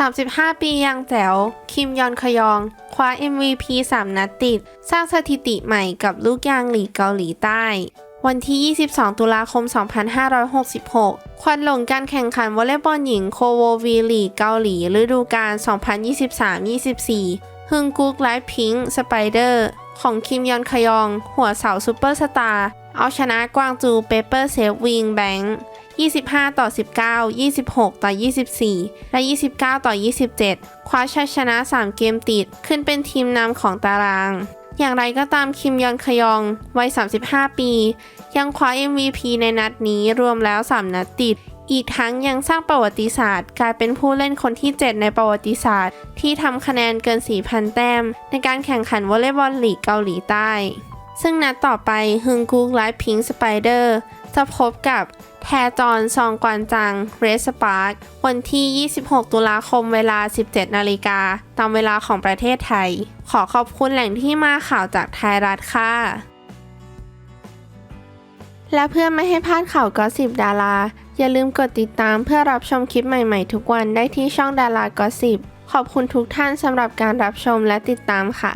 35 ปียังแจ๋ว คิมยอนคยอง คว้า MVP 3 นัดติด สร้างสถิติใหม่กับลูกยางหลีเกาหลีใต้ วันที่ 22 ตุลาคม 2566 ควันหลงการแข่งขันวอลเลย์บอลหญิงโคโววีลีเกาหลีฤดูกาล 2023-24 ฮึงกุ๊กไลฟ์พิงค์สไปเดอร์ ของคิมยอนคยอง หัวเสาซูเปอร์สตาร์ เอาชนะกวางจูเปเปอร์เซฟวิงแบงค์ 25 ต่อ 19 26 ต่อ 24 และ 29 ต่อ 27 คว้าชัยชนะ 3 เกมติด ขึ้นเป็นทีมนำของตาราง อย่างไรก็ตามคิมยอนคยองวัย 35 ปี ยังคว้า MVP ในนัดนี้รวมแล้ว 3 นัดติด อีกทั้งยังสร้างประวัติศาสตร์ กลายเป็นผู้เล่นคนที่ 7 ในประวัติศาสตร์ ที่ทำคะแนนเกิน 4,000 แต้ม ในการแข่งขันวอลเลย์บอลลีกเกาหลีใต้ ซึ่งนัดต่อไปฮึงกุกไลฟ์พิงสไปเดอร์ จะพบกับแทจอนซองกวนจังเรสปาร์ควันที่ 26 ตุลาคมเวลา 17 นาฬิกา ตามเวลาของประเทศไทย ขอขอบคุณแหล่งที่มาข่าวจากไทยรัฐค่ะ และเพื่อไม่ให้พลาดข่าวก็สิบดารา อย่าลืมกดติดตามเพื่อรับชมคลิปใหม่ๆ ทุกวันได้ที่ช่องดารากอสิบขอบคุณทุกท่านสำหรับการรับชมและติดตามค่ะ